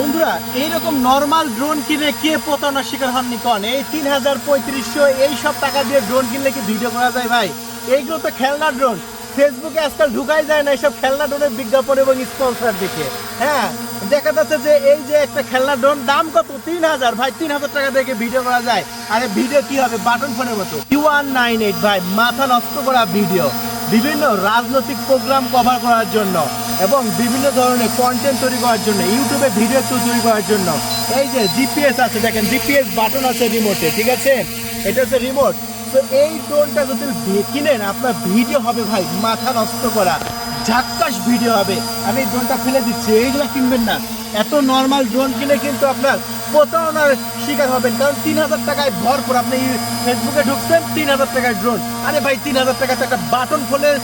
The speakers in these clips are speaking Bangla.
বন্ধুরা, এইরকম নর্মাল ড্রোন কিনে কে প্রতারণার শিকার হননি কন? এই তিন হাজার পঁয়ত্রিশশো এই সব টাকা দিয়ে ড্রোন কিনলে কি ভিডিও করা যায় ভাই? এইগুলো তো খেলনা ড্রোন ফেসবুকে আজকাল ঢুকাই যায় না এইসব খেলনা ড্রোনের বিজ্ঞাপন এবং স্পন্সর দেখে। হ্যাঁ দেখা যাচ্ছে যে এই যে একটা খেলনা ড্রোন দাম কত? তিন হাজার। ভাই, তিন হাজার টাকা দেখে ভিডিও করা যায়? আরে ভিডিও কি হবে? বাটন ফোনের মতো। ইউ ওয়ান নাইন এইট ভাই, মাথা নষ্ট করা ভিডিও বিভিন্ন রাজনৈতিক প্রোগ্রাম কভার করার জন্য এবং বিভিন্ন ধরনের কন্টেন্ট তৈরি করার জন্য ইউটিউবে ভিডিও তৈরি করার জন্য। এই যে জিপিএস আছে, দেখেন জিপিএস বাটন আছে রিমোটে ঠিক আছে? এটা হচ্ছে রিমোট তো এই ড্রোনটা যদি কিনেন আপনার ভিডিও হবে ভাই, মাথা নষ্ট করা। ঝাক্কাস ভিডিও হবে। আমি ড্রোনটা ফেলে দিচ্ছি, এইগুলো কিনবেন না। এত নর্মাল ড্রোন কিনে কিন্তু আপনার প্রতারণার শিকার হবেন। কারণ তিন হাজার টাকায় ভরপুর আপনি ফেসবুকে ঢুকছেন, তিন হাজার টাকায় ড্রোন আরে ভাই, তিন হাজার টাকাতে একটা বাটন ফোনের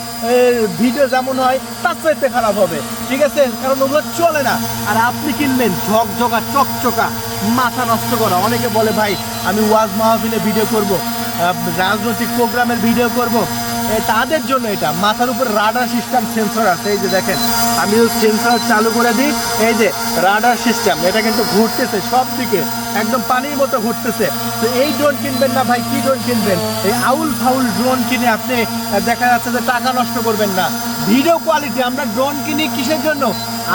ভিডিও যেমন হয়, তার চাইতে খারাপ হবে। ঠিক আছে? কারণ ওগুলো চলে না। আর আপনি কিনবেন ঝকঝকা, চকচকা, মাথা নষ্ট করা। অনেকে বলে, ভাই, আমি ওয়াজ মাহফিলে ভিডিও করব রাজনৈতিক প্রোগ্রামের ভিডিও করব। তাদের জন্য এটা। মাথার উপর রাডার সিস্টেম সেন্সর আছে। এই যে দেখেন, আমি সেন্সর চালু করে দিই। এই যে রাডার সিস্টেম এটা কিন্তু ঘুরতেছে সব দিকে একদম পানির মতো ঘুরতেছে। তো এই ড্রোন কিনবেন না ভাই, কি ড্রোন কিনবেন? এই আউল ফাউল ড্রোন কিনে আপনি দেখা যাচ্ছে যে টাকা নষ্ট করবেন না। ভিডিও কোয়ালিটি আমরা ড্রোন কিনি কিসের জন্য?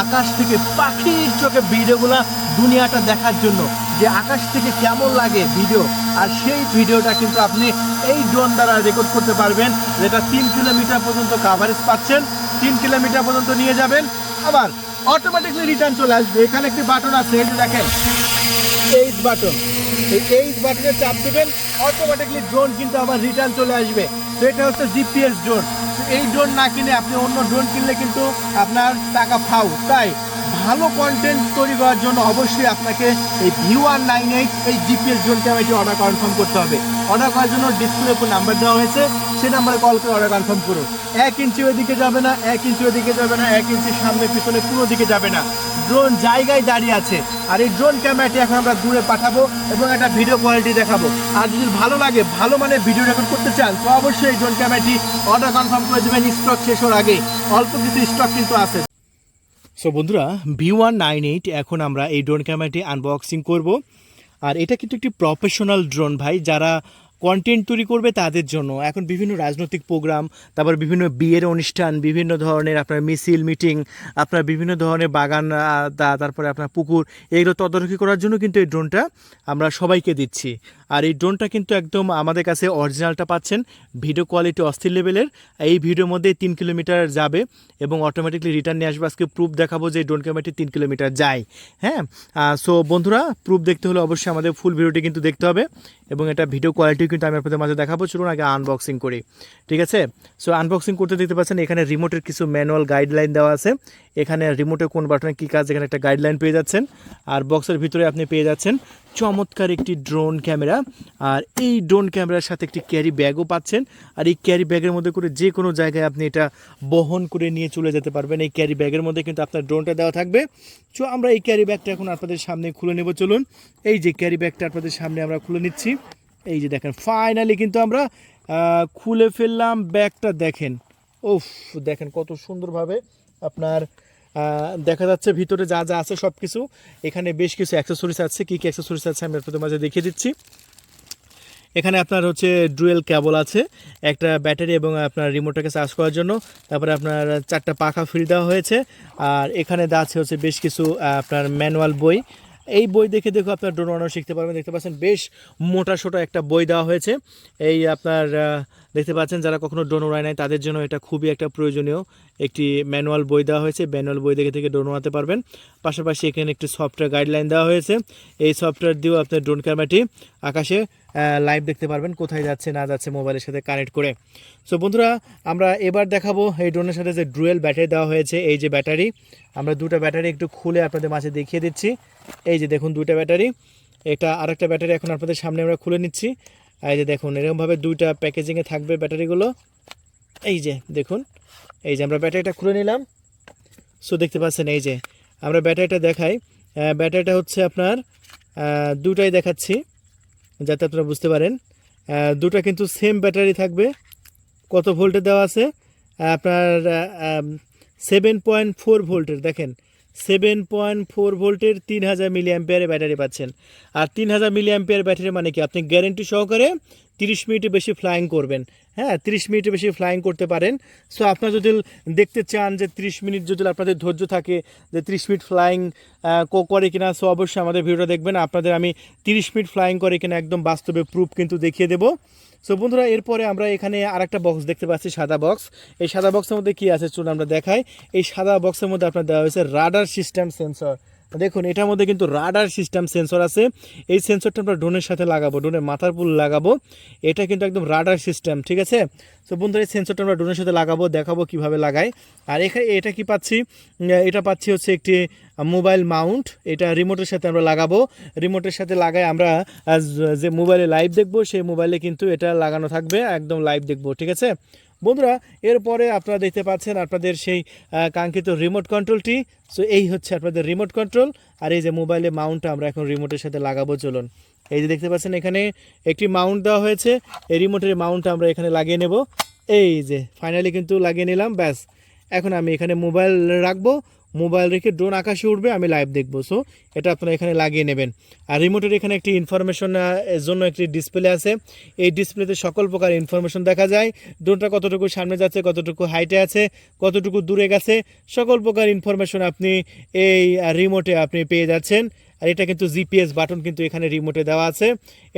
আকাশ থেকে পাখির চোখে ভিডিওগুলা দুনিয়াটা দেখার জন্য। যে আকাশ থেকে কেমন লাগে ভিডিও, আর সেই ভিডিওটা কিন্তু আপনি এই ড্রোন দ্বারা রেকর্ড করতে পারবেন, যেটা তিন কিলোমিটার পর্যন্ত কাভারেজ পাচ্ছেন, তিন কিলোমিটার পর্যন্ত নিয়ে যাবেন, আবার অটোমেটিকলি রিটার্ন চলে আসবে। এখানে একটি বাটন আছে, এই যে দেখেন এইট বাটন এই এইট বাটনে চাপ দেবেন অটোমেটিকলি ড্রোন কিন্তু আবার রিটার্ন চলে আসবে। তো এটা হচ্ছে জিপিএস ড্রোন এই ড্রোন না কিনে আপনি অন্য ড্রোন কিনলে কিন্তু আপনার টাকা ফাউ। তাই ভালো কন্টেন্ট তৈরি করার জন্য অবশ্যই আপনাকে এই ভিউ আর নাইন এইট, এই জিপিএস ড্রোন ক্যামেরাটি অর্ডার কনফার্ম করতে হবে। অর্ডার করার জন্য ডিসপ্লে উপর নাম্বার দেওয়া হয়েছে, সেই নাম্বারে কল করে অর্ডার কনফার্ম করুন। এক ইঞ্চি ওদিকে যাবে না, এক ইঞ্চি ওদিকে যাবে না, এক ইঞ্চি সামনে পিছনে কোনো দিকে যাবে না। ড্রোন জায়গায় দাঁড়িয়ে আছে। আর এই ড্রোন ক্যামেরাটি এখন আমরা দূরে পাঠাবো এবং একটা ভিডিও কোয়ালিটি দেখাবো। আর যদি ভালো লাগে, ভালো মানে ভিডিও রেকর্ড করতে চান, তো অবশ্যই এই ড্রোন ক্যামেরাটি অর্ডার কনফার্ম করে দেবেন। স্টক শেষ হওয়ার আগে। অল্প কিছু স্টক কিন্তু আছে। সো বন্ধুরা ভি ওয়ান নাইন এইট এখন আমরা এই ড্রোন ক্যামেরাটি আনবক্সিং করব। আর এটা কিন্তু একটি প্রফেশনাল ড্রোন ভাই, যারা কন্টেন্ট তৈরি করবে তাদের জন্য। এখন বিভিন্ন রাজনৈতিক প্রোগ্রাম তারপর বিভিন্ন বিয়ের অনুষ্ঠান, বিভিন্ন ধরনের আপনার মিছিল মিটিং আপনার বিভিন্ন ধরনের বাগান তারপরে আপনার পুকুর, এগুলো তদারকি করার জন্য কিন্তু এই ড্রোনটা আমরা সবাইকে দিচ্ছি। আর এই ড্রোনটা কিন্তু একদম আমাদের কাছে অরিজিনালটা পাচ্ছেন ভিডিও কোয়ালিটি অস্থির লেভেলের এই ভিডিওর মধ্যে তিন কিলোমিটার যাবে এবং অটোমেটিকলি রিটার্ন নিয়ে আসবে। আজকে প্রুফ দেখাবো যে ড্রোন ক্যামেরাটি তিন কিলোমিটার যায়। হ্যাঁ? সো বন্ধুরা প্রুফ দেখতে হলে অবশ্যই আমাদের ফুল ভিডিওটি কিন্তু দেখতে হবে। এবং এটা ভিডিও কোয়ালিটি কিন্তু আমি আপনাদের মাঝে দেখাবো। চলুন আগে আনবক্সিং করি। ঠিক আছে? সো আনবক্সিং করতে দেখতে পাচ্ছেন, এখানে রিমোটের কিছু ম্যানুয়াল গাইডলাইন দেওয়া আছে। এখানে রিমোটে কোন বাটনে কী কাজ, এখানে একটা গাইডলাইন পেয়ে যাচ্ছেন। আর বক্সের ভিতরে আপনি পেয়ে যাচ্ছেন চমৎকার একটি ড্রোন ক্যামেরা। আর এই ড্রোন ক্যামেরার সাথে একটি ক্যারি ব্যাগও পাচ্ছেন। আর এই ক্যারি ব্যাগের মধ্যে করে যে কোনো জায়গায় আপনি এটা বহন করে নিয়ে চলে যেতে পারবেন। এই ক্যারি ব্যাগের মধ্যে কিন্তু আপনার ড্রোনটা দেওয়া থাকবে। সো আমরা এই ক্যারি ব্যাগটা এখন আপনাদের সামনে খুলে নেব। চলুন, এই যে ক্যারি ব্যাগটা আপনাদের সামনে আমরা খুলে নিচ্ছি। এই যে দেখেন ফাইনালি কিন্তু আমরা খুলে ফেললাম ব্যাগটা। দেখেন ওফ দেখেন কত সুন্দরভাবে আপনার দেখা যাচ্ছে ভিতরে যা যা আছে সব কিছু এখানে বেশ কিছু অ্যাক্সেসরিজ আছে। কী কী অ্যাক্সেসরিজ আছে আমি আপনাদের মাঝে দেখিয়ে দিচ্ছি। এখানে আপনার হচ্ছে ডুয়েল কেবল আছে, একটা ব্যাটারি এবং আপনার রিমোটটাকে চার্জ করার জন্য। তারপরে আপনার চারটা পাখা ফ্রি দেওয়া হয়েছে। আর এখানে দেওয়া আছে হচ্ছে বেশ কিছু আপনার ম্যানুয়াল বই। এই বই দেখে দেখো আপনার ড্রোন শিখতে পারবেন। দেখতে পাচ্ছেন, বেশ মোটা সোটা একটা বই দেওয়া হয়েছে। এই আপনার দেখতে পাচ্ছেন যারা কখনো ড্রোন উড়ায় নাই, তাদের জন্য এটা খুবই একটা প্রয়োজনীয় একটি ম্যানুয়াল বই দেওয়া হয়েছে। ম্যানুয়াল বই দেখে থেকে ড্রোন উড়াতে পারবেন। পাশাপাশি এখানে একটি সফটওয়্যার গাইডলাইন দেওয়া হয়েছে। এই সফটওয়্যার দিয়েও আপনার ড্রোন ক্যামেরাটি আকাশে লাইভ দেখতে পারবেন, কোথায় যাচ্ছে, না যাচ্ছে মোবাইলের সাথে কানেক্ট করে। সো বন্ধুরা, আমরা এবার দেখাবো এই ড্রোনের সাথে যে ড্রুয়েল ব্যাটারি দেওয়া হয়েছে, এই যে ব্যাটারি। আমরা দুটো ব্যাটারি একটু খুলে আপনাদের মাঝে দেখিয়ে দিচ্ছি। এই যে দেখুন দুটো ব্যাটারি। এটা আরেকটা ব্যাটারি এখন আপনাদের সামনে আমরা খুলে নিচ্ছি। এই যে দেখুন, এরকমভাবে দুইটা প্যাকেজিংয়ে থাকবে ব্যাটারিগুলো। এই যে দেখুন, এই যে আমরা ব্যাটারিটা খুলে নিলাম। সো দেখতে পাচ্ছেন, এই যে আমরা ব্যাটারিটা দেখাই। ব্যাটারিটা হচ্ছে আপনার দুটাই দেখাচ্ছি, যাতে আপনারা বুঝতে পারেন। দুটা কিন্তু সেম ব্যাটারি থাকবে। কত ভোল্টে দেওয়া আছে? আপনার সেভেন পয়েন্ট ফোর ভোল্টের দেখেন। সেভেন পয়েন্ট ফোর ভোল্টের তিন হাজার মিলি অ্যাম্পিয়ারের ব্যাটারি পাচ্ছেন। আর তিন হাজার মিলি অ্যাম্পিয়ার ব্যাটারি মানে কি? আপনি গ্যারেন্টি সহকারে তিরিশ মিনিটের বেশি ফ্লাইং করবেন। হ্যাঁ তিরিশ মিনিটের বেশি ফ্লাইং করতে পারেন। সো আপনারা যদি দেখতে চান যে তিরিশ মিনিট যদি আপনাদের ধৈর্য থাকে, যে তিরিশ মিনিট ফ্লাইং কো করে কিনা সো অবশ্যই আমাদের ভিডিওটা দেখবেন। আপনাদের আমি তিরিশ মিনিট ফ্লাইং করে কিনা একদম বাস্তবে প্রুফ কিন্তু দেখিয়ে দেবো। সো বন্ধুরা, এরপরে আমরা এখানে আর একটা বক্স দেখতে পাচ্ছি, সাদা বক্স এই সাদা বক্সের মধ্যে কি আছে? চলুন আমরা দেখাই। এই সাদা বক্সের মধ্যে আপনার দেওয়া হয়েছে রাডার সিস্টেম সেন্সর দেখুন, এটার মধ্যে কিন্তু রাডার সিস্টেম সেন্সর আছে। এই সেন্সরটা আমরা ড্রোনের সাথে লাগাবো, ড্রোনের মাথার পুল লাগাবো। এটা কিন্তু একদম রাডার সিস্টেম, ঠিক আছে? সো বন্ধুরা, এই সেন্সরটা আমরা ড্রোনের সাথে লাগাবো, দেখাবো কীভাবে লাগাই আর এখানে এটা কি পাচ্ছি? এটা পাচ্ছি হচ্ছে একটি মোবাইল মাউন্ট। এটা রিমোটের সাথে আমরা লাগাবো। রিমোটের সাথে লাগাই আমরা যে মোবাইলে লাইভ দেখব, সেই মোবাইলে কিন্তু এটা লাগানো থাকবে, একদম লাইভ দেখব, ঠিক আছে? বন্ধুরা, এরপরে আপনারা দেখতে পাচ্ছেন আপনাদের সেই কাঙ্ক্ষিত রিমোট কন্ট্রোলটি সো এই হচ্ছে আপনাদের রিমোট কন্ট্রোল আর এই যে মোবাইলে মাউন্টটা আমরা এখন রিমোটের সাথে লাগাবো, চলুন। এই যে দেখতে পাচ্ছেন এখানে একটি মাউন্ট দেওয়া হয়েছে। এই রিমোটের মাউন্টটা আমরা এখানে লাগিয়ে নেব। এই যে ফাইনালি কিন্তু লাগিয়ে নিলাম, ব্যাস। এখন আমি এখানে মোবাইল রাখব, মোবাইল রেখে ড্রোন আকাশে উঠবে আমি লাইভ দেখব। সো এটা আপনারা এখানে লাগিয়ে নেবেন। আর রিমোটের এখানে একটি ইনফরমেশন এর জন্য একটি ডিসপ্লে আছে। এই ডিসপ্লেতে সকল প্রকার ইনফরমেশন দেখা যায়। ড্রোনটা কতটুকু সামনে যাচ্ছে, কতটুকু হাইটে আছে, কতটুকু দূরে গেছে, সকল প্রকার ইনফরমেশন আপনি এই রিমোটে আপনি পেয়ে যাচ্ছেন। আর এটা কিন্তু জিপিএস বাটন কিন্তু এখানে রিমোটে দেওয়া আছে।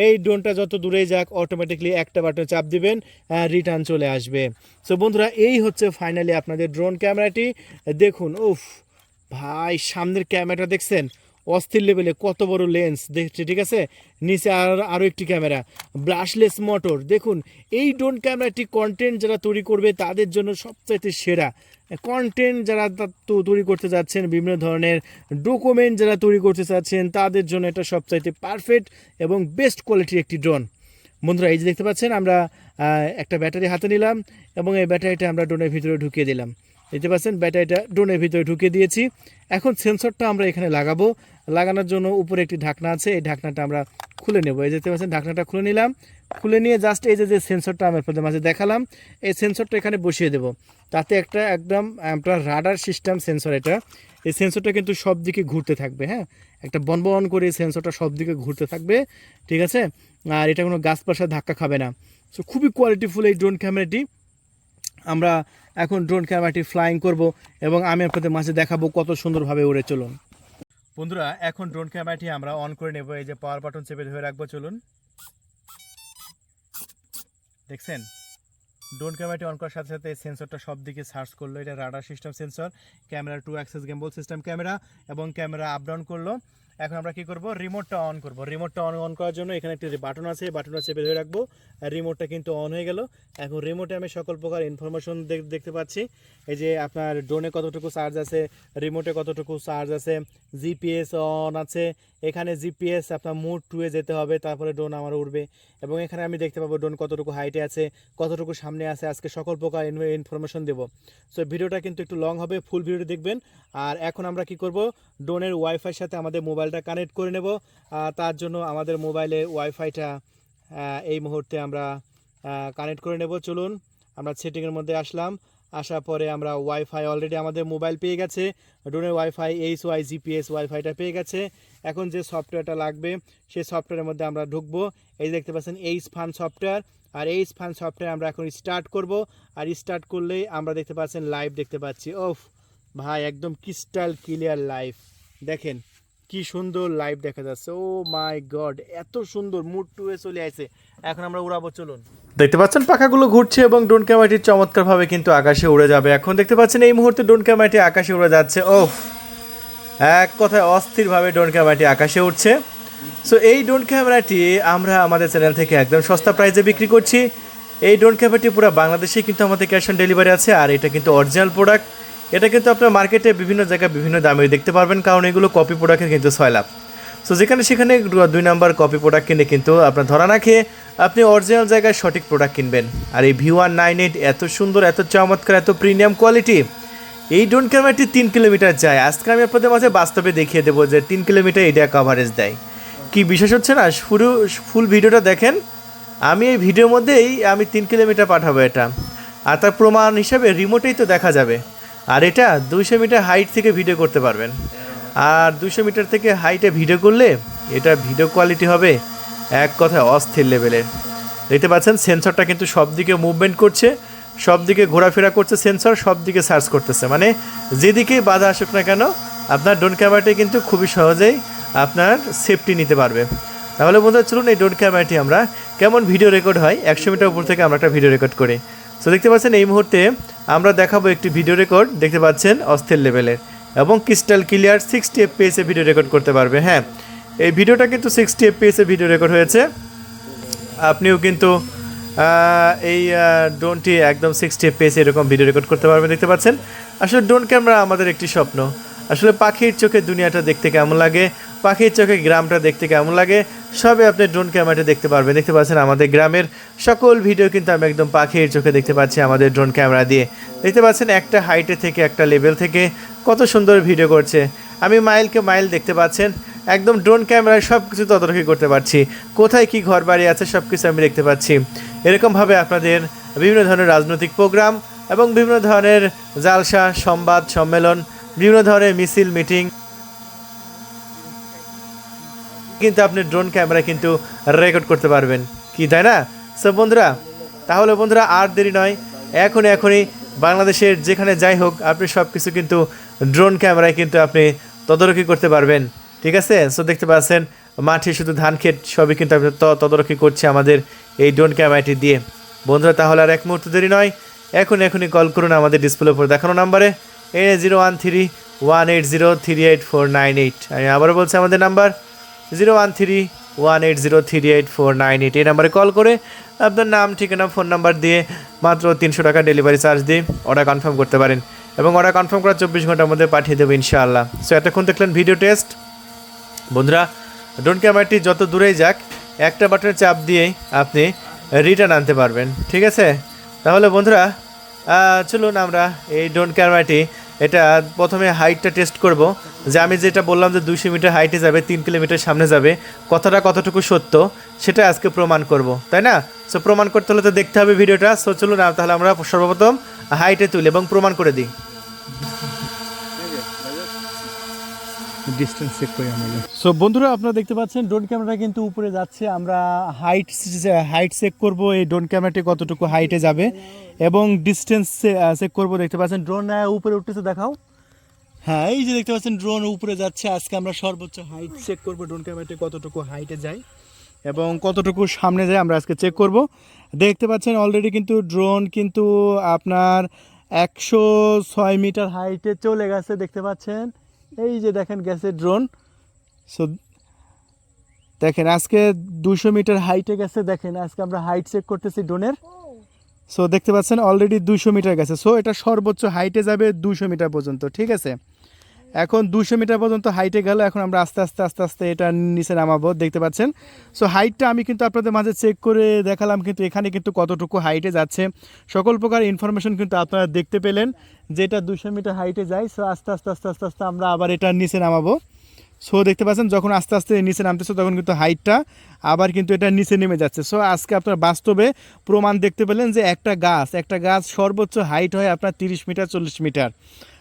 এই ড্রোনটা যত দূরে যাক অটোমেটিকলি একটা বাটন চাপ দিবেন রিটার্ন চলে আসবে। সো বন্ধুরা, এই হচ্ছে ফাইনালি আপনাদের ড্রোন ক্যামেরাটি দেখুন, উফ, ভাই, সামনের ক্যামেরাটা দেখছেন? অস্থির লেভেলে কত বড় লেন্স দেখছে, ঠিক আছে? নিচে আর আরও একটি ক্যামেরা ব্রাশলেস মোটর দেখুন, এই ড্রোন ক্যামেরাটি কন্টেন্ট যারা তৈরি করবে তাদের জন্য সবচাইতে সেরা। কন্টেন্ট যারা তৈরি করতে যাচ্ছেন, বিভিন্ন ধরনের ডকুমেন্ট যারা তৈরি করতে চাচ্ছেন তাদের জন্য এটা সবচাইতে পারফেক্ট এবং বেস্ট কোয়ালিটির একটি ড্রোন বন্ধুরা, এই যে দেখতে পাচ্ছেন, আমরা একটা ব্যাটারি হাতে নিলাম এবং এই ব্যাটারিটা আমরা ড্রোনের ভিতরে ঢুকিয়ে দিলাম। দেখতে পাচ্ছেন, ব্যাটারিটা ড্রোনের ভিতরে ঢুকিয়ে দিয়েছি। এখন সেন্সরটা আমরা এখানে লাগাবো। লাগানোর জন্য উপরে একটি ঢাকনা আছে, এই ঢাকনাটা আমরা খুলে নেব। এই দেখতে পাচ্ছেন, ঢাকনাটা খুলে নিলাম। খুলে নিয়ে জাস্ট এই যে যে সেন্সরটা আমি আপনাদের মাঝে দেখালাম, এই সেন্সরটা এখানে বসিয়ে দেব। তাতে একটা একদম আপনার রাডার সিস্টেম সেন্সর এটা। এই সেন্সরটা কিন্তু সব দিকে ঘুরতে থাকবে হ্যাঁ? একটা বন বন করে এই সেন্সরটা সব দিকে ঘুরতে থাকবে, ঠিক আছে? আর এটা কোনো গাছপাশা ধাক্কা খাবে না। সো খুবই কোয়ালিটিফুল এই ড্রোন ক্যামেরাটি আমরা এখন ড্রোন ক্যামেরাটি ফ্লাইং করব এবং আমি আপনাদের মাঝে দেখাবো কত সুন্দরভাবে উড়ে চলুন। বন্ধুরা, এখন ড্রোন ক্যামেরাটি আমরা অন করে নেব, এই যে পাওয়ার বাটন চেপে ধরে রাখব, চলুন। দেখছেন? ড্রোন ক্যামেরাটি অন করার সাথে সাথে সেন্সরটা সব দিকে সার্চ করল, এটা radar system sensor camera two access gimbal system camera এবং ক্যামেরা আপ ডাউন করল। এখন আমরা কি করব? রিমোটটা অন করব। রিমোটটা অন অন করার জন্য এখানে একটি বাটন আছে। বাটনটা চেপে ধরে রাখব। রিমোটটা কিন্তু অন হয়ে গেল। এখন রিমোটে আমি সকল প্রকার ইনফরমেশন দেখতে পাচ্ছি। এই যে আপনার ড্রোনে কতটুকু চার্জ আছে রিমোটে কতটুকু চার্জ আছে জিপিএস অন আছে এখানে জিপিএস আপনার মুড টুয়ে যেতে হবে, তারপরে ড্রোন আমার উঠবে এবং এখানে আমি দেখতে পাবো ড্রোন কতটুকু হাইটে আছে, কতটুকু সামনে আছে, আজকে সকল প্রকার ইনফরমেশন দেবো। সো ভিডিওটা কিন্তু একটু লং হবে ফুল ভিডিও দেখবেন। আর এখন আমরা কি করব? ড্রোনের ওয়াইফাইয়ের সাথে আমাদের মোবাইলটা কানেক্ট করে নেব। তার জন্য আমাদের মোবাইলে ওয়াইফাইটা এই মুহূর্তে আমরা কানেক্ট করে নেব। চলুন, আমরা সেটিংয়ের মধ্যে আসলাম। আসার পরে আমরা ওয়াইফাই অলরেডি আমাদের মোবাইল পেয়ে গেছে। ড্রোনের ওয়াইফাই এইচ ওয়াই জিপিএস ওয়াইফাইটা পেয়ে গেছে। এখন যে সফটওয়্যারটা লাগবে, সেই সফটওয়্যারের মধ্যে আমরা ঢুকবো। এই দেখতে পাচ্ছেন এইচ ফান সফটওয়্যার আর এইচ ফান সফটওয়্যার আমরা এখন স্টার্ট করব। আর স্টার্ট করলেই আমরা দেখতে পাচ্ছেন লাইভ দেখতে পাচ্ছি। ওফ, ভাই, একদম ক্রিস্টাল ক্লিয়ার লাইভ দেখেন কি সুন্দর লাইভ দেখা যাচ্ছে। ও মাই গড এত সুন্দর মুড টুয়ে চলে আসে। এখন আমরা উড়াবো, চলুন। দেখতে পাচ্ছেন, পাখাগুলো ঘুরছে এবং ডোন ক্যামেরাটি চমৎকারভাবে কিন্তু আকাশে উড়ে যাবে। এখন দেখতে পাচ্ছেন, এই মুহূর্তে ডোন ক্যামেরাটি আকাশে উড়ে যাচ্ছে। ওফ এক কথায় অস্থিরভাবে ডোন ক্যামেরাটি আকাশে উঠছে সো এই ডোন ক্যামেরাটি আমরা আমাদের চ্যানেল থেকে একদম সস্তা প্রাইসে বিক্রি করছি। এই ডোন ক্যামেরাটি পুরো বাংলাদেশে কিন্তু আমাদের ক্যাশ অন ডেলিভারি আছে, আর এটা কিন্তু অরিজিনাল প্রোডাক্ট এটা কিন্তু আপনার মার্কেটে বিভিন্ন জায়গায় বিভিন্ন দামে দেখতে পারবেন, কারণ এগুলো কপি প্রোডাক্টের কিন্তু ছয় লাভ সো যেখানে সেখানে দুই নাম্বার কপি প্রোডাক্ট কিনে কিন্তু আপনার ধরা না খেয়ে আপনি অরিজিনাল জায়গায় সঠিক প্রোডাক্ট কিনবেন। আর এই ভি ওয়ান নাইন এইট এত সুন্দর, এত চমৎকার, এত প্রিমিয়াম কোয়ালিটি এই ড্রোন ক্যামেরাটি তিন কিলোমিটার যায়। আজকে আমি আপনাদের মাঝে বাস্তবে দেখিয়ে দেবো যে তিন কিলোমিটার এটা কভারেজ দেয়। কি বিশেষ হচ্ছে না? পুরো ফুল ভিডিওটা দেখেন। আমি এই ভিডিওর মধ্যেই আমি তিন কিলোমিটার পাঠাবো এটা। আর তার প্রমাণ হিসাবে রিমোটেই তো দেখা যাবে। আর এটা দুইশো মিটার হাইট থেকে ভিডিও করতে পারবেন। আর দুশো মিটার থেকে হাইটে ভিডিও করলে এটা ভিডিও কোয়ালিটি হবে এক কথায় অস্থির লেভেলের দেখতে পাচ্ছেন সেন্সরটা কিন্তু সব দিকে মুভমেন্ট করছে সব দিকে ঘোরাফেরা করছে সেন্সর সব দিকে সার্চ করতেছে। মানে যেদিকেই বাধা আসুক না কেন, আপনার ড্রোন ক্যামেরাটি কিন্তু খুবই সহজেই আপনার সেফটি নিতে পারবে। তাহলে বন্ধুরা, চলুন এই ড্রোন ক্যামেরাটি আমরা কেমন ভিডিও রেকর্ড হয়, একশো মিটার উপর থেকে আমরা একটা ভিডিও রেকর্ড করি। তো দেখতে পাচ্ছেন এই মুহূর্তে আমরা দেখাবো একটি ভিডিও রেকর্ড দেখতে পাচ্ছেন অস্থির লেভেলের এবং ক্রিস্টাল ক্লিয়ার সিক্সটি এফপিএসে ভিডিও রেকর্ড করতে পারবে হ্যাঁ। এই ভিডিওটা কিন্তু সিক্সটি এফপিএসে ভিডিও রেকর্ড হয়েছে। আপনিও কিন্তু এই ড্রোনটি একদম সিক্সটি এফপিএস এরকম ভিডিও রেকর্ড করতে পারবেন, দেখতে পাচ্ছেন। আসলে ড্রোন ক্যামেরা আমাদের একটি স্বপ্ন। আসলে পাখির চোখে দুনিয়াটা দেখতে কেমন লাগে? পাখির চোখে গ্রামটা দেখতে কেমন লাগে সবে আপনি ড্রোন ক্যামেরাটা দেখতে পারবেন। দেখতে পাচ্ছেন আমাদের গ্রামের সকল ভিডিও কিন্তু আমি একদম পাখির চোখে দেখতে পাচ্ছি আমাদের ড্রোন ক্যামেরা দিয়ে। দেখতে পাচ্ছেন একটা হাইটে থেকে একটা লেভেল থেকে কত সুন্দর ভিডিও করছে। আমি মাইলকে মাইল দেখতে পাচ্ছেন, একদম ড্রোন ক্যামেরায় সব কিছু তদারকি করতে পারছি। কোথায় কি ঘর বাড়ি আছে সব কিছু আমি দেখতে পাচ্ছি। এরকমভাবে আপনাদের বিভিন্ন ধরনের রাজনৈতিক প্রোগ্রাম এবং বিভিন্ন ধরনের জালসা, সংবাদ সম্মেলন, বিভিন্ন ধরনের মিছিল মিটিং কিন্তু আপনি ড্রোন ক্যামেরা কিন্তু রেকর্ড করতে পারবেন। কি, তাই না? সব বন্ধুরা, তাহলে বন্ধুরা আর দেরি নয়। এখন এখনই বাংলাদেশের যেখানে যাই হোক, আপনি সব কিছু কিন্তু ড্রোন ক্যামেরায় কিন্তু আপনি তদারকি করতে পারবেন। ঠিক আছে? সো দেখতে পাচ্ছেন, মাঠে শুধু ধান ক্ষেত সবই কিন্তু আপনি তদারকি করছে আমাদের এই ড্রোন ক্যামেরাটি দিয়ে। বন্ধুরা, তাহলে আর এক মুহূর্ত দেরি নয়। এখন এখনই কল করুন আমাদের ডিসপ্লে উপর দেখানো নাম্বারে এ zero one three one eight zero three eight four nine eight আমি আবারও বলছি আমাদের number zero one three one eight zero three eight four nine eight এই নাম্বারে কল করে আপনার নাম, ঠিকানা ফোন নাম্বার দিয়ে মাত্র তিনশো টাকা ডেলিভারি চার্জ দিয়ে অর্ডার কনফার্ম করতে পারেন এবং অর্ডার কনফার্ম করার চব্বিশ ঘণ্টার মধ্যে পাঠিয়ে দেবো ইনশাআল্লাহ। সো এতক্ষণ দেখলেন ভিডিও টেস্ট বন্ধুরা ড্রোন ক্যামেরাটি যত দূরেই যাক, একটা বাটনের চাপ দিয়েই আপনি রিটার্ন আনতে পারবেন। ঠিক আছে? তাহলে বন্ধুরা চলুন আমরা এই ড্রোন ক্যামেরাটি এটা প্রথমে হাইটটা টেস্ট করব। যে আমি যেটা বললাম যে দুইশো মিটার হাইটে যাবে, তিন কিলোমিটার সামনে যাবে, কথাটা কতটুকু সত্য সেটা আজকে প্রমাণ করব, তাই না? সো প্রমাণ করতে হলে তো দেখতে হবে ভিডিওটা। সো চলুন তাহলে আমরা সর্বপ্রথম হাইটে তুলি এবং প্রমাণ করে দিই। ডিস্টেন্স চেক করি আমরা। সো বন্ধুরা, আপনারা দেখতে পাচ্ছেন ড্রোন ক্যামেরা কিন্তু উপরে যাচ্ছে। আমরা হাইট হাইট চেক করব, এই ড্রোন ক্যামেরাটি কতটুকু হাইটে যাবে। এবং ডিস্টেন্স চেক করব, দেখতে পাচ্ছেন ড্রোন উপরে উঠতেছে, দেখাও। হ্যাঁ এই যে দেখতে পাচ্ছেন ড্রোন উপরে যাচ্ছে। আজকে আমরা সর্বোচ্চ হাইট চেক করব ড্রোন ক্যামেরাটি কতটুকু হাইটে যায়। এবং কতটুকু সামনে যায়, আমরা আজকে চেক করব। দেখতে পাচ্ছেন অলরেডি কিন্তু ড্রোন কিন্তু আপনার একশো ছয় মিটার হাইটে চলে গেছে, দেখতে পাচ্ছেন। এই যে দেখেন গেছে ড্রোন সো দেখেন, আজকে দুশো মিটার হাইটে গেছে, দেখেন, আজকে আমরা হাইট চেক করতেছি ড্রোনের সো দেখতে পাচ্ছেন অলরেডি দুশো মিটার গেছে। সো এটা সর্বোচ্চ হাইটে যাবে দুশো মিটার পর্যন্ত, ঠিক আছে? এখন দুশো মিটার পর্যন্ত হাইটে গেল, এখন আমরা আস্তে আস্তে আস্তে আস্তে এটা নিচে নামাবো, দেখতে পাচ্ছেন। সো হাইটটা আমি কিন্তু আপনাদের মাঝে চেক করে দেখালাম, কিন্তু এখানে কিন্তু কতটুকু হাইটে যাচ্ছে। সকল প্রকার ইনফরমেশন কিন্তু আপনারা দেখতে পেলেন, যেটা দুশো মিটার হাইটে যায়। সো আস্তে আস্তে আস্তে আস্তে আস্তে আমরা আবার এটা নিচে নামাবো। সো দেখতে পাচ্ছেন, যখন আস্তে আস্তে নিচে নামতেছে, তখন কিন্তু হাইটটা আবার কিন্তু এটা নিচে নেমে যাচ্ছে। সো আজকে আপনার বাস্তবে প্রমাণ দেখতে পেলেন যে একটা গাছ একটা গাছ সর্বোচ্চ হাইট হয় আপনার তিরিশ মিটার, চল্লিশ মিটার।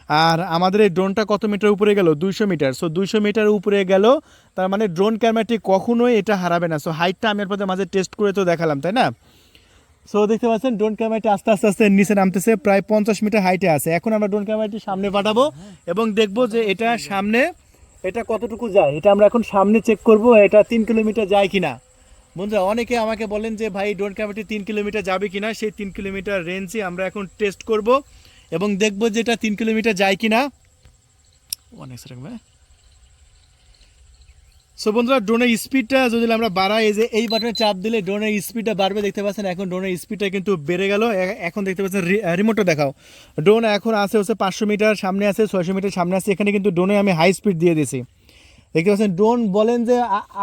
আর আমাদের এই ড্রোনটা কত মিটার উপরে গেল? দুইশো মিটার। সো দুইশো মিটার উপরে গেল, তার মানে ড্রোন ক্যামেরাটি কখনোই এটা হারাবে না। সো হাইটটা আমি আপনাদের মাঝে টেস্ট করে তো দেখালাম, তাই না? সো দেখতে পাচ্ছেন, ড্রোন ক্যামেরাটি আস্তে আস্তে আস্তে নিচে নামতেছে, প্রায় পঞ্চাশ মিটার হাইটে আছে। এখন আমরা ড্রোন ক্যামেরাটি সামনে পাঠাবো এবং দেখব যে এটা সামনে, এটা কতটুকু যায়? এটা আমরা এখন সামনে চেক করব, এটা তিন কিলোমিটার যায় কিনা? বন্ধুরা, অনেকে আমাকে বলেন যে, ভাই, ড্রোন ক্যামেরাটি তিন কিলোমিটার যাবে কিনা? সেই তিন কিলোমিটার রেঞ্জে আমরা এখন টেস্ট করব। এবং দেখব যে এটা তিন কিলোমিটার যায় কিনা। অনেক সেরকম হ্যাঁ সো বন্ধুরা ড্রোনের স্পিডটা যদি আমরা বাড়াই যে এই বাটনে চাপ দিলে ড্রোনের স্পিডটা বাড়বে দেখতে পাচ্ছেন এখন ড্রোনের স্পিডটা কিন্তু বেড়ে গেল। এখন দেখতে পাচ্ছেন রিমোটটা দেখাও। ড্রোন এখন আছে হচ্ছে পাঁচশো মিটার সামনে আছে ছয়শো মিটার সামনে আছে এখানে কিন্তু ড্রোনে আমি হাই স্পিড দিয়ে দিয়েছি। দেখতে পাচ্ছেন ড্রোন বলেন যে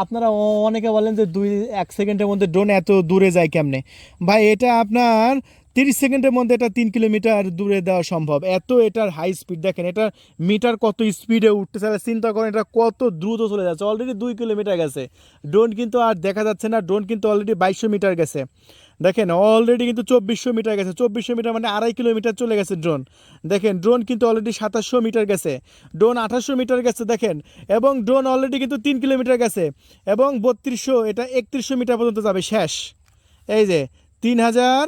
আপনারা অনেকে বলেন যে দুই এক সেকেন্ডের মধ্যে ড্রোন এত দূরে যায় কেমনে? ভাই এটা আপনার তিরিশ সেকেন্ডের মধ্যে এটা তিন কিলোমিটার দূরে দেওয়া সম্ভব। এত এটার হাই স্পিড দেখেন এটা মিটার কত স্পিডে উঠতে চাইলে চিন্তা করেন, এটা কত দ্রুত চলে যাচ্ছে। অলরেডি দুই কিলোমিটার গেছে। ড্রোন কিন্তু আর দেখা যাচ্ছে না। ড্রোন কিন্তু অলরেডি বাইশশো মিটার গেছে। দেখেন অলরেডি কিন্তু চব্বিশশো মিটার গেছে। চব্বিশশো মিটার মানে আড়াই কিলোমিটার চলে গেছে ড্রোন দেখেন ড্রোন কিন্তু অলরেডি সাতাশশো মিটার গেছে। ড্রোন আঠাশশো মিটার গেছে, দেখেন, এবং ড্রোন অলরেডি কিন্তু তিন কিলোমিটার গেছে। এবং বত্রিশশো, এটা একত্রিশশো মিটার পর্যন্ত যাবে। শেষ। এই যে, তিন হাজার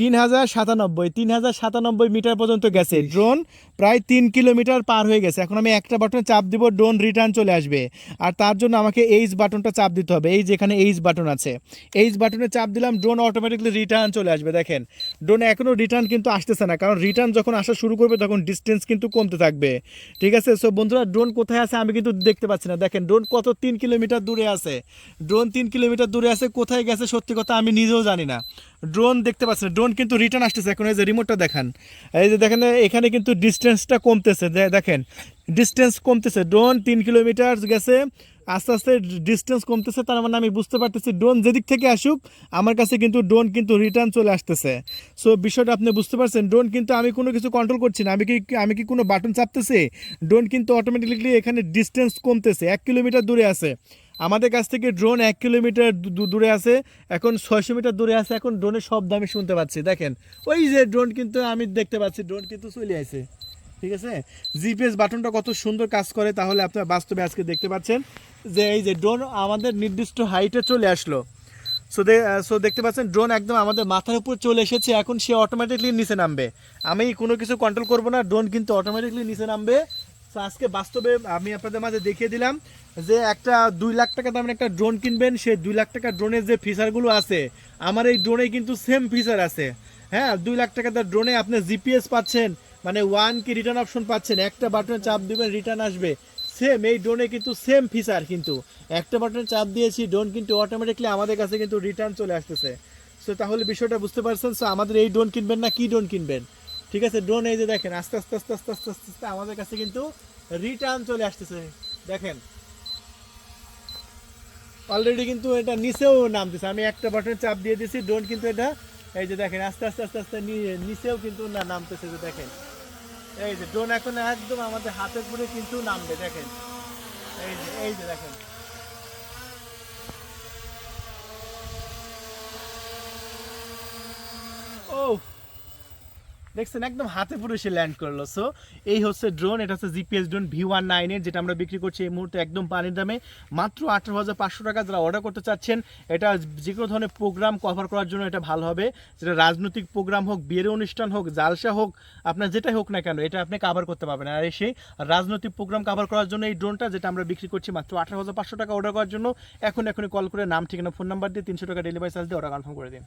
তিন হাজার সাতানব্বই তিন হাজার সাতানব্বই মিটার পর্যন্ত গেছে। ড্রোন প্রায় তিন কিলোমিটার পার হয়ে গেছে। এখন আমি একটা বাটনে চাপ দিব, ড্রোন রিটার্ন চলে আসবে। আর তার জন্য আমাকে এইচ বাটনটা চাপ দিতে হবে। এই যেখানে এইচ বাটন আছে। এইচ বাটনে চাপ দিলাম, ড্রোন অটোমেটিকলি রিটার্ন চলে আসবে। দেখেন, ড্রোন এখনও রিটার্ন কিন্তু আসতেছে না। কারণ রিটার্ন যখন আসা শুরু করবে, তখন ডিস্টেন্স কিন্তু কমতে থাকবে। ঠিক আছে? সো বন্ধুরা, ড্রোন কোথায় আছে আমি কিন্তু দেখতে পাচ্ছি না। দেখেন, ড্রোন কত তিন কিলোমিটার দূরে আছে। ড্রোন তিন কিলোমিটার দূরে আছে, কোথায় গেছে সত্যি কথা আমি নিজেও জানি না। ড্রোন দেখতে পাচ্ছি না। ড্রোন কিন্তু রিটার্ন আসতেছে। এখন এই যে রিমোটটা দেখান। এই যে দেখেন, এখানে কিন্তু ডিস্টেন্সটা কমতেছে। দেখেন ডিস্টেন্স কমতেছে। ড্রোন তিন কিলোমিটার গেছে। আস্তে আস্তে ডিস্টেন্স কমতেছে। তার মানে আমি বুঝতে পারতেছি ড্রোন যেদিক থেকে আসুক, আমার কাছে কিন্তু ড্রোন কিন্তু রিটার্ন চলে আসতেছে। সো বিষয়টা আপনি বুঝতে পারছেন ড্রোন কিন্তু আমি কোনো কিছু কন্ট্রোল করছি না। আমি কি আমি কি কোনো বাটন চাপতেছি? ড্রোন কিন্তু অটোমেটিকলি এখানে ডিস্টেন্স কমতেছে। এক কিলোমিটার দূরে আছে। আমাদের কাছ থেকে ড্রোন এক কিলোমিটার দূরে আছে, এখন ছয়শো মিটার দূরে আছে, এখন ড্রোনের শব্দ আমি শুনতে পাচ্ছি, দেখেন। ওই যে ড্রোন কিন্তু আমি দেখতে পাচ্ছি ড্রোন কিন্তু চলে আসে ঠিক আছে? জিপিএস বাটনটা কত সুন্দর কাজ করে, তাহলে আপনার বাস্তবে আজকে দেখতে পাচ্ছেন যে এই যে ড্রোন আমাদের নির্দিষ্ট হাইটে চলে আসলো। সো দে সো দেখতে পাচ্ছেন ড্রোন একদম আমাদের মাথার উপর চলে এসেছে, এখন সে অটোমেটিকলি নিচে নামবে। আমি কোনো কিছু কন্ট্রোল করব না ড্রোন কিন্তু অটোমেটিকলি নিচে নামবে। আজকে বাস্তবে আমি আপনাদের মাঝে দেখিয়ে দিলাম যে একটা দুই লাখ টাকা দামের একটা ড্রোন কিনবেন, সেই দুই লাখ টাকা ড্রোনের যে ফিচারগুলো আছে, আমার এই ড্রোনে কিন্তু সেম ফিচার আছে। হ্যাঁ দুই লাখ টাকা দামের ড্রোনে আপনি জিপিএস পাচ্ছেন মানে ওয়ান কি রিটার্ন অপশন পাচ্ছেন, একটা বাটনে চাপ দিবেন রিটার্ন আসবে। সেম এই ড্রোনে কিন্তু সেম ফিচার কিন্তু। একটা বাটনে চাপ দিয়েছি ড্রোন কিন্তু অটোমেটিকলি আমাদের কাছে কিন্তু রিটার্ন চলে আসতেছে। সো তাহলে বিষয়টা বুঝতে পারছেন সো আমাদের এই ড্রোন কিনবেন না, কি ড্রোন কিনবেন? ঠিক আছে ড্রোন এই যে দেখেন, আস্তে আস্তে আস্তে আস্তে আস্তে আস্তে আস্তে আমাদের কাছে কিন্তু রিটার্ন চলে আসতেছে। দেখেন অলরেডি কিন্তু এটা নিচেও নামতেছে। আমি একটা বাটন চাপ দিয়ে দিয়েছি ড্রোন কিন্তু এটা, এই যে দেখেন, আস্তে আস্তে আস্তে আস্তে নিচেও কিন্তু না নামতেছে যে দেখেন। এই যে ড্রোন এখন একদম আমাদের হাতের পরে কিন্তু নামবে, দেখেন। এই যে এই যে দেখেন ও দেখছেন, একদম হাতে পুরো সে ল্যান্ড করল। সো এই হচ্ছে ড্রোন এটা হচ্ছে জিপিএস ড্রোন ভি ওয়ান নাইনের যেটা আমরা বিক্রি করছি এই মুহূর্তে একদম পানির দামে। মাত্র আঠারো হাজার পাঁচশো টাকা যারা অর্ডার করতে চাচ্ছেন, এটা যে কোনো ধরনের প্রোগ্রাম কভার করার জন্য এটা ভালো হবে। যেটা রাজনৈতিক প্রোগ্রাম হোক, বিয়ের অনুষ্ঠান হোক, জালসা হোক, আপনার যেটাই হোক না কেন, এটা আপনি কাভার করতে পারবেন। আর সেই রাজনৈতিক প্রোগ্রাম কাভার করার জন্য এই ড্রোনটা যেটা আমরা বিক্রি করছি মাত্র আঠারো হাজার পাঁচশো টাকা অর্ডার করার জন্য এখন এখনই কল করে নাম, ঠিকানা ফোন নাম্বার দিয়ে তিনশো টাকা ডেলিভারি চার্জ দিয়ে অর্ডার কনফার্ম করে দিন।